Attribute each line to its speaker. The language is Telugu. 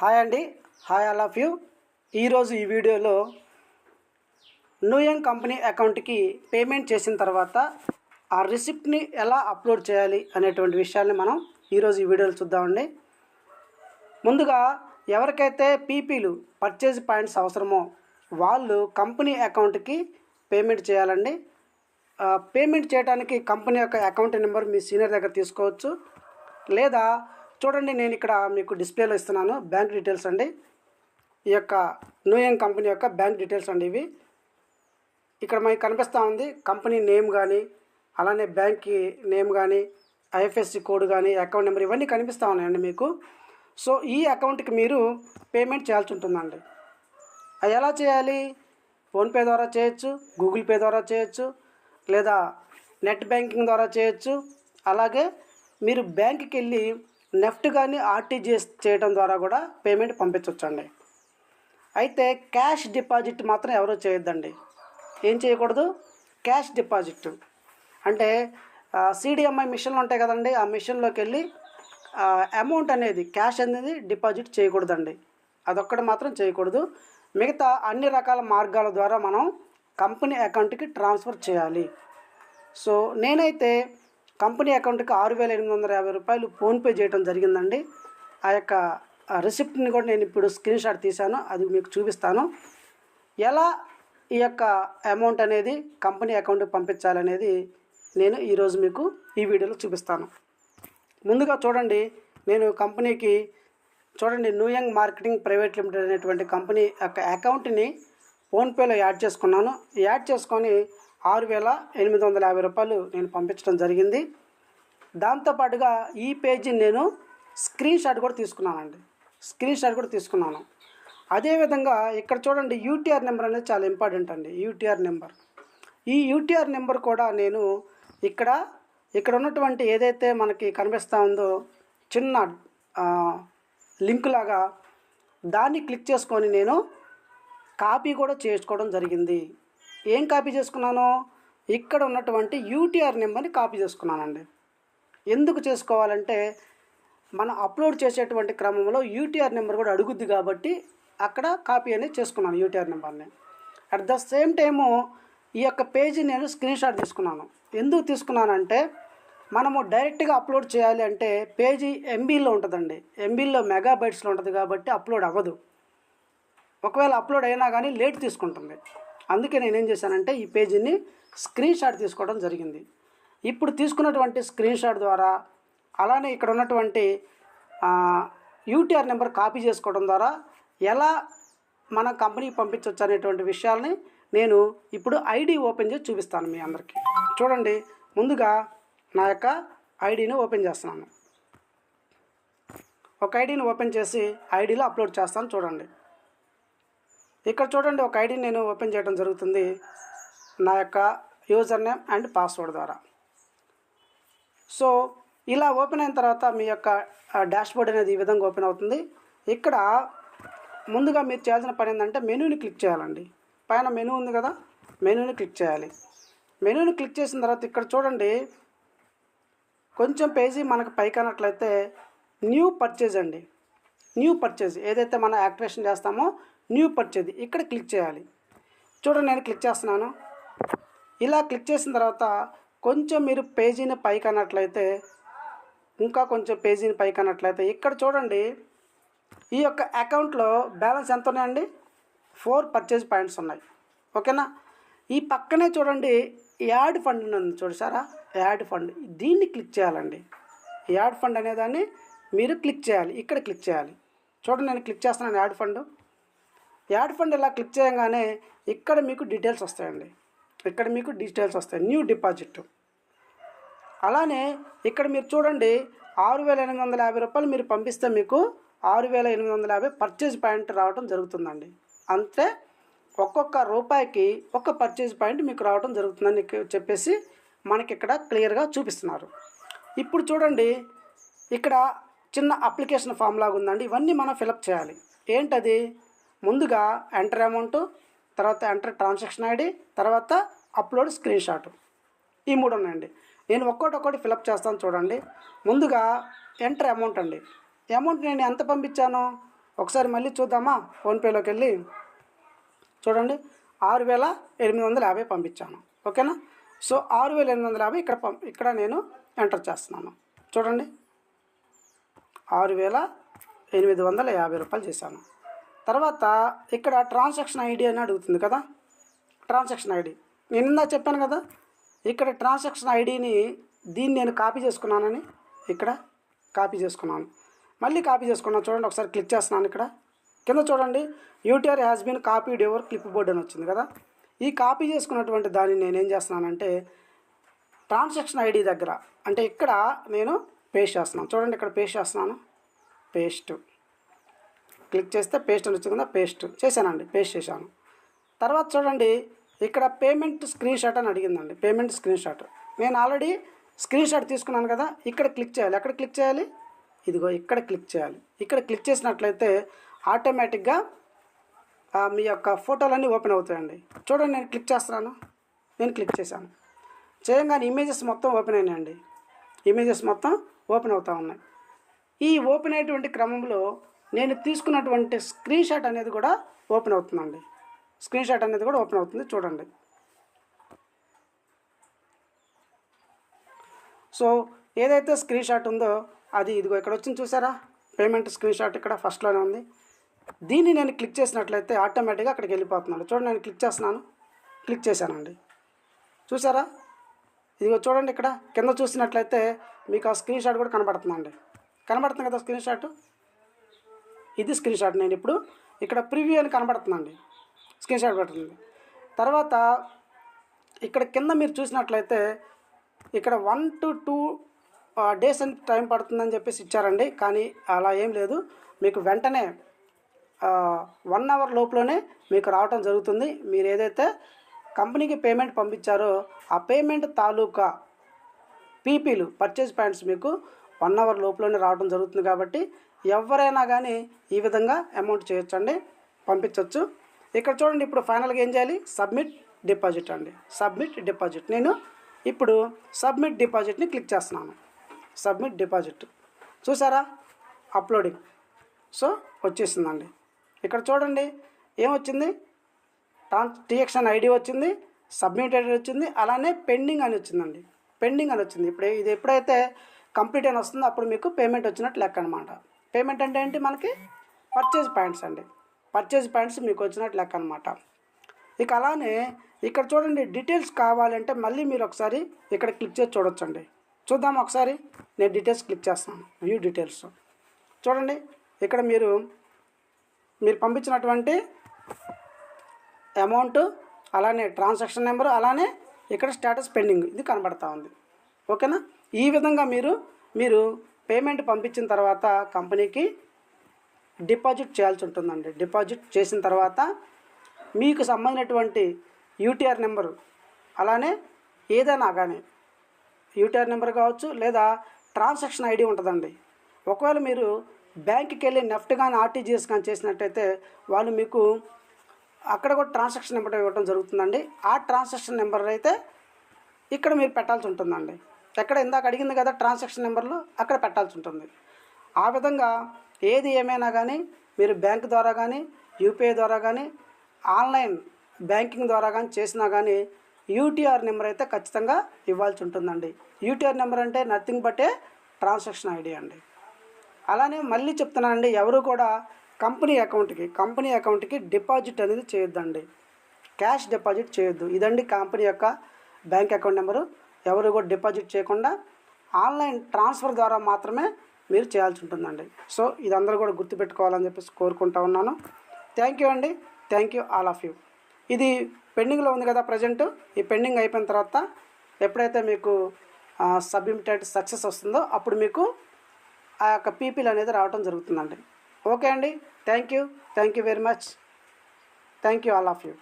Speaker 1: హాయ్ అండి. హాయ్ ఆల్ ఆఫ్ యూ ఈరోజు ఈ వీడియోలో న్యూయంగ్ కంపెనీ అకౌంట్కి పేమెంట్ చేసిన తర్వాత ఆ రిసిప్ట్ని ఎలా అప్లోడ్ చేయాలి అనేటువంటి విషయాన్ని మనం ఈరోజు ఈ వీడియోలో చూద్దామండి. ముందుగా ఎవరికైతే పీపీలు పర్చేజ్ పాయింట్స్ అవసరమో వాళ్ళు కంపెనీ అకౌంట్కి పేమెంట్ చేయాలండి. పేమెంట్ చేయడానికి కంపెనీ యొక్క అకౌంట్ నెంబర్ మీ సీనియర్ దగ్గర తీసుకోవచ్చు. లేదా చూడండి నేను ఇక్కడ మీకు డిస్ప్లేలో ఇస్తున్నాను బ్యాంక్ డీటెయిల్స్ అండి. ఈ యొక్క నూయంగ్ కంపెనీ యొక్క బ్యాంక్ డీటెయిల్స్ అండి ఇవి. ఇక్కడ మనకి కనిపిస్తూ ఉంది కంపెనీ నేమ్ కానీ అలానే బ్యాంక్ నేమ్ కానీ ఐఎఫ్ఎస్సి కోడ్ కానీ అకౌంట్ నెంబర్ ఇవన్నీ కనిపిస్తూ ఉన్నాయండి మీకు. సో ఈ అకౌంట్కి మీరు పేమెంట్ చేయాల్సి ఉంటుందండి. అది ఎలా చేయాలి? ఫోన్పే ద్వారా చేయొచ్చు గూగుల్ పే ద్వారా చేయొచ్చు లేదా నెట్ బ్యాంకింగ్ ద్వారా చేయొచ్చు. అలాగే మీరు బ్యాంక్కి వెళ్ళి నెఫ్ట్ కానీ ఆర్టీజీఎస్ చేయడం ద్వారా కూడా పేమెంట్ పంపించవచ్చండి అయితే క్యాష్ డిపాజిట్ మాత్రం ఎవరు చేయొద్దండి. ఏం చేయకూడదు? Cash deposit. అంటే సిడిఎంఐ మిషన్లు ఉంటాయి కదండి ఆ మిషన్లోకి వెళ్ళి అమౌంట్ అనేది క్యాష్ అనేది డిపాజిట్ చేయకూడదండి. అదొక్కటి మాత్రం చేయకూడదు. మిగతా అన్ని రకాల మార్గాల ద్వారా మనం కంపెనీ అకౌంట్కి ట్రాన్స్ఫర్ చేయాలి. సో నేనైతే కంపెనీ అకౌంట్కి ఆరు వేల ఎనిమిది వందల యాభై రూపాయలు ఫోన్పే చేయడం జరిగిందండి. ఆ యొక్క రిసిప్ట్ని కూడా నేను ఇప్పుడు స్క్రీన్ షాట్ తీశాను అది మీకు చూపిస్తాను. ఎలా ఈ యొక్క అమౌంట్ అనేది కంపెనీ అకౌంట్కి పంపించాలనేది నేను ఈరోజు మీకు ఈ వీడియోలో చూపిస్తాను. ముందుగా చూడండి నేను కంపెనీకి చూడండి న్యూయంగ్ మార్కెటింగ్ ప్రైవేట్ లిమిటెడ్ అనేటువంటి కంపెనీ యొక్క అకౌంట్ని ఫోన్పేలో యాడ్ చేసుకున్నాను. యాడ్ చేసుకొని ఆరు వేల ఎనిమిది వందల యాభై రూపాయలు నేను పంపించడం జరిగింది. దాంతోపాటుగా ఈ పేజీని నేను స్క్రీన్ షాట్ కూడా తీసుకున్నానండి. స్క్రీన్ షాట్ కూడా తీసుకున్నాను. అదేవిధంగా ఇక్కడ చూడండి యూటీఆర్ నెంబర్ అనేది చాలా ఇంపార్టెంట్ అండి. UTR number. ఈ యూటీఆర్ నెంబర్ కూడా నేను ఇక్కడ ఇక్కడ ఉన్నటువంటి ఏదైతే మనకి కనిపిస్తూ ఉందో చిన్న లింక్ లాగా దాన్ని క్లిక్ చేసుకొని నేను కాపీ కూడా చేసుకోవడం జరిగింది. ఏం కాపీ చేసుకున్నాను? ఇక్కడ ఉన్నటువంటి యూటీఆర్ నెంబర్ని కాపీ చేసుకున్నానండి. ఎందుకు చేసుకోవాలంటే మనం అప్లోడ్ చేసేటువంటి క్రమంలో యూటీఆర్ నెంబర్ కూడా అడుగుద్ది కాబట్టి అక్కడ కాపీ అనేది చేసుకున్నాను యూటీఆర్ నెంబర్ని. అట్ ద సేమ్ టైము ఈ యొక్క పేజీ నేను స్క్రీన్ షాట్ తీసుకున్నాను. ఎందుకు తీసుకున్నానంటే మనము డైరెక్ట్గా అప్లోడ్ చేయాలి అంటే పేజీ ఎంబీలో ఉంటుందండి. ఎంబీలో మెగాబైట్స్లో ఉంటుంది కాబట్టి అప్లోడ్ అవ్వదు. ఒకవేళ అప్లోడ్ అయినా కానీ లేట్ తీసుకుంటుంది. అందుకే నేనేం చేశానంటే ఈ పేజీని స్క్రీన్ షాట్ తీసుకోవడం జరిగింది. ఇప్పుడు తీసుకున్నటువంటి స్క్రీన్ షాట్ ద్వారా అలానే ఇక్కడ ఉన్నటువంటి యూటీఆర్ నెంబర్ కాపీ చేసుకోవడం ద్వారా ఎలా మన కంపెనీకి పంపించవచ్చు అనేటువంటి విషయాల్ని నేను ఇప్పుడు ఐడి ఓపెన్ చేసి చూపిస్తాను మీ అందరికీ. చూడండి ముందుగా నా యొక్క ఐడిని ఓపెన్ చేస్తున్నాను. ఒక ఐడిని ఓపెన్ చేసి ఐడిలో అప్లోడ్ చేస్తాను చూడండి. ఇక్కడ చూడండి ఒక ఐడి నేను ఓపెన్ చేయడం జరుగుతుంది. నా యొక్క యూజర్ నేమ్ అండ్ పాస్వర్డ్ ద్వారా. సో ఇలా ఓపెన్ అయిన తర్వాత మీ యొక్క డాష్ బోర్డ్ అనేది ఈ విధంగా ఓపెన్ అవుతుంది. ఇక్కడ ముందుగా మీరు చేయాల్సిన పని ఏంటంటే మెనూని క్లిక్ చేయాలండి. పైన మెనూ ఉంది కదా మెనూని క్లిక్ చేయాలి. మెనూని క్లిక్ చేసిన తర్వాత ఇక్కడ చూడండి కొంచెం పేజీ మనకు పైకి అన్నట్లయితే న్యూ పర్చేజ్ అండి. న్యూ పర్చేజ్ ఏదైతే మనం యాక్టివేషన్ చేస్తామో న్యూ పర్చేజ్ ఇక్కడ క్లిక్ చేయాలి. చూడండి నేను క్లిక్ చేస్తున్నాను. ఇలా క్లిక్ చేసిన తర్వాత కొంచెం మీరు పేజీని పైకి అన్నట్లయితే ఇంకా కొంచెం పేజీని పైకి అన్నట్లయితే ఇక్కడ చూడండి ఈ యొక్క అకౌంట్లో బ్యాలెన్స్ ఎంత ఉన్నాయండి ఫోర్ పర్చేజ్ పాయింట్స్ ఉన్నాయి. ఓకేనా? ఈ పక్కనే చూడండి యాడ్ ఫండ్ ఉంది చూడసారా యాడ్ ఫండ్. దీన్ని క్లిక్ చేయాలండి. యాడ్ ఫండ్ అనేదాన్ని మీరు క్లిక్ చేయాలి. ఇక్కడ క్లిక్ చేయాలి. చూడండి నేను క్లిక్ చేస్తున్నాను యాడ్ ఫండ్. యాడ్ ఫండ్ ఇలా క్లిక్ చేయగానే ఇక్కడ మీకు డీటెయిల్స్ వస్తాయండి. ఇక్కడ మీకు డీటెయిల్స్ వస్తాయి. New deposit. అలానే ఇక్కడ మీరు చూడండి ఆరు వేల ఎనిమిది వందల యాభై రూపాయలు మీరు పంపిస్తే మీకు ఆరు వేల ఎనిమిది వందల యాభై పర్చేజ్ పాయింట్ రావడం జరుగుతుందండి. అంతే ఒక్కొక్క రూపాయికి ఒక్క పర్చేజ్ పాయింట్ మీకు రావడం జరుగుతుందని చెప్పేసి మనకి ఇక్కడ క్లియర్గా చూపిస్తున్నారు. ఇప్పుడు చూడండి ఇక్కడ చిన్న అప్లికేషన్ ఫామ్ లాగా ఉందండి ఇవన్నీ మనం ఫిలప్ చేయాలి. ఏంటది? ముందుగా ఎంటర్ అమౌంట్ తర్వాత ఎంటర్ ట్రాన్సాక్షన్ ఐడి తర్వాత అప్లోడ్ స్క్రీన్ షాట్ ఈ మూడు ఉన్నాయండి. నేను ఒక్కోటి ఒక్కోటి ఫిలప్ చేస్తాను చూడండి. ముందుగా ఎంటర్ అమౌంట్ అండి. అమౌంట్ నేను ఎంత పంపించాను? ఒకసారి మళ్ళీ చూద్దామా? ఫోన్పేలోకి వెళ్ళి. చూడండి. ఆరు వేల ఎనిమిది వందల యాభై పంపించాను. ఓకేనా? సో ఆరు వేల ఎనిమిది వందల యాభై ఇక్కడ పం ఇక్కడ నేను ఎంటర్ చేస్తున్నాను. చూడండి. ఆరు వేల ఎనిమిది వందల యాభై రూపాయలు చేశాను. తర్వాత ఇక్కడ ట్రాన్సాక్షన్ ఐడి అని అడుగుతుంది కదా? ట్రాన్సాక్షన్ ఐడి నేను ఇందా చెప్పాను కదా ఇక్కడ ట్రాన్సాక్షన్ ఐడిని దీన్ని నేను కాపీ చేసుకున్నానని ఇక్కడ కాపీ చేసుకున్నాను. మళ్ళీ కాపీ చేసుకున్నాను. చూడండి ఒకసారి క్లిక్ చేస్తున్నాను ఇక్కడ. కింద చూడండి UTR has been copied ever clipboard అని వచ్చింది కదా? ఈ కాపీ చేసుకున్నటువంటి దాన్ని నేను ఏం చేస్తున్నానంటే ట్రాన్సాక్షన్ ఐడి దగ్గర అంటే ఇక్కడ నేను పేస్ట్ చేస్తున్నాను. చూడండి ఇక్కడ పేస్ట్ చేస్తున్నాను. పేస్ట్ క్లిక్ చేస్తే పేస్ట్ అని వచ్చింది కదా పేస్ట్. చేశానండి పేస్ట్ చేశాను. తర్వాత చూడండి ఇక్కడ పేమెంట్ స్క్రీన్ షాట్ అని అడిగిందండి పేమెంట్ స్క్రీన్ షాట్. నేను ఆల్రెడీ స్క్రీన్ షాట్ తీసుకున్నాను కదా ఇక్కడ క్లిక్ చేయాలి. ఎక్కడ క్లిక్ చేయాలి? ఇదిగో ఇక్కడ క్లిక్ చేయాలి. ఇక్కడ క్లిక్ చేసినట్లయితే ఆటోమేటిక్గా మీ యొక్క ఫోటోలన్నీ ఓపెన్ అవుతాయండి. చూడండి నేను క్లిక్ చేస్తున్నాను. నేను క్లిక్ చేశాను. చేయగానే ఇమేజెస్ మొత్తం ఓపెన్ అయినాయండి. ఇమేజెస్ మొత్తం ఓపెన్ అవుతూ ఉన్నాయి. ఈ ఓపెన్ అయ్యేటువంటి క్రమంలో నేను తీసుకున్నటువంటి స్క్రీన్ షాట్ అనేది కూడా ఓపెన్ అవుతుందండి. స్క్రీన్ షాట్ అనేది కూడా ఓపెన్ అవుతుంది. చూడండి. సో ఏదైతే స్క్రీన్ షాట్ ఉందో అది ఇదిగో ఇక్కడ వచ్చింది చూసారా? పేమెంట్ స్క్రీన్ షాట్ ఇక్కడ ఫస్ట్లోనే ఉంది. దీన్ని నేను క్లిక్ చేసినట్లయితే ఆటోమేటిక్గా అక్కడికి వెళ్ళిపోతున్నాను. చూడండి నేను క్లిక్ చేస్తున్నాను. క్లిక్ చేశానండి. చూసారా? ఇదిగో చూడండి ఇక్కడ. కింద చూసినట్లయితే మీకు ఆ స్క్రీన్ షాట్ కూడా కనబడుతుందండి. కనబడుతుంది కదా స్క్రీన్ షాట్ ఇది స్క్రీన్ షాట్ నేను ఇప్పుడు ఇక్కడ ప్రివ్యూ అని కనబడుతుందండి. స్క్రీన్ షాట్ పెడుతుంది తర్వాత ఇక్కడ కింద మీరు చూసినట్లయితే ఇక్కడ వన్ టు టూ డేస్ అని టైం పడుతుందని చెప్పేసి ఇచ్చారండి. కానీ అలా ఏం లేదు. మీకు వెంటనే వన్ అవర్ లోపలనే మీకు రావటం జరుగుతుంది. మీరు ఏదైతే కంపెనీకి పేమెంట్ పంపించారో ఆ పేమెంట్ తాలూకా పీపీలు పర్చేజ్ పాయింట్స్ మీకు వన్ అవర్ లోపలనే రావడం జరుగుతుంది కాబట్టి ఎవరైనా కానీ ఈ విధంగా అమౌంట్ చేయొచ్చండి పంపించవచ్చు ఇక్కడ చూడండి ఇప్పుడు ఫైనల్గా ఏం చేయాలి? సబ్మిట్ డిపాజిట్ అండి. సబ్మిట్ డిపాజిట్ నేను ఇప్పుడు సబ్మిట్ డిపాజిట్ని క్లిక్ చేస్తున్నాను. సబ్మిట్ డిపాజిట్ చూసారా? అప్లోడింగ్ సో వచ్చేసిందండి. ఇక్కడ చూడండి ఏమొచ్చింది? ట్రాన్స్ టీఎక్షన్ ఐడి వచ్చింది సబ్మిటెడ్ వచ్చింది అలానే పెండింగ్ అని వచ్చిందండి. పెండింగ్ అని వచ్చింది. ఇప్పుడు ఇది ఎప్పుడైతే కంప్లీట్ అని వస్తుంది. అప్పుడు మీకు పేమెంట్ వచ్చినట్టు లెక్క అనమాట పేమెంట్ అంటే ఏంటి మనకి? పర్చేజ్ పాయింట్స్ అండి. పర్చేజ్ పాయింట్స్ మీకు వచ్చినట్టు లెక్క అనమాట ఇక అలానే ఇక్కడ చూడండి డీటెయిల్స్ కావాలంటే మళ్ళీ మీరు ఒకసారి ఇక్కడ క్లిక్ చేసి చూడొచ్చండి. చూద్దాం ఒకసారి. నేను డీటెయిల్స్ క్లిక్ చేస్తాను. వ్యూ డీటెయిల్స్ చూడండి ఇక్కడ మీరు మీరు పంపించినటువంటి అమౌంట్ అలానే ట్రాన్సాక్షన్ నెంబర్ అలానే ఇక్కడ స్టేటస్ పెండింగ్ ఇది కనబడతా ఉంది. ఓకేనా? ఈ విధంగా మీరు మీరు పేమెంట్ పంపించిన తర్వాత కంపెనీకి డిపాజిట్ చేయాల్సి ఉంటుందండి. డిపాజిట్ చేసిన తర్వాత మీకు సంబంధించినటువంటి యూటీఆర్ నెంబరు అలానే ఏదైనా కానీ యూటీఆర్ నెంబర్ కావచ్చు లేదా ట్రాన్సాక్షన్ ఐడి ఉంటుందండి. ఒకవేళ మీరు బ్యాంక్కి వెళ్ళి నెఫ్ట్ కానీ ఆర్టీజీఎస్ కానీ చేసినట్టయితే వాళ్ళు మీకు అక్కడ కూడా ట్రాన్సాక్షన్ నెంబర్ ఇవ్వడం జరుగుతుందండి. ఆ ట్రాన్సాక్షన్ నెంబర్ అయితే ఇక్కడ మీరు పెట్టాల్సి ఉంటుందండి. ఎక్కడ ఇందాక అడిగింది కదా ట్రాన్సాక్షన్ నెంబర్లు అక్కడ పెట్టాల్సి ఉంటుంది. ఆ విధంగా ఏది ఏమైనా కానీ మీరు బ్యాంక్ ద్వారా కానీ యూపీఐ ద్వారా కానీ ఆన్లైన్ బ్యాంకింగ్ ద్వారా కానీ చేసినా కానీ యూటీఆర్ నెంబర్ అయితే ఖచ్చితంగా ఇవ్వాల్సి ఉంటుందండి. యూటీఆర్ నెంబర్ అంటే nothing but a transaction ID అండి. అలానే మళ్ళీ చెప్తున్నానండి ఎవరు కూడా కంపెనీ అకౌంట్కి కంపెనీ అకౌంట్కి డిపాజిట్ అనేది చేయొద్దండి. క్యాష్ డిపాజిట్ చేయొద్దు. ఇదండి కంపెనీ యొక్క బ్యాంక్ అకౌంట్ నెంబరు. ఎవరు కూడా డిపాజిట్ చేయకుండా ఆన్లైన్ ట్రాన్స్ఫర్ ద్వారా మాత్రమే మీరు చేయాల్సి ఉంటుందండి. సో ఇది అందరూ కూడా గుర్తుపెట్టుకోవాలని చెప్పేసి కోరుకుంటా ఉన్నాను. థ్యాంక్ యూ అండి. Thank you all of you ఇది పెండింగ్లో ఉంది కదా ప్రజెంట్. ఈ పెండింగ్ అయిపోయిన తర్వాత ఎప్పుడైతే మీకు సబ్మిటెడ్ సక్సెస్ వస్తుందో అప్పుడు మీకు ఆ యొక్క పీపీలు అనేది రావడం జరుగుతుందండి. ఓకే అండి. Thank you thank you very much thank you all of you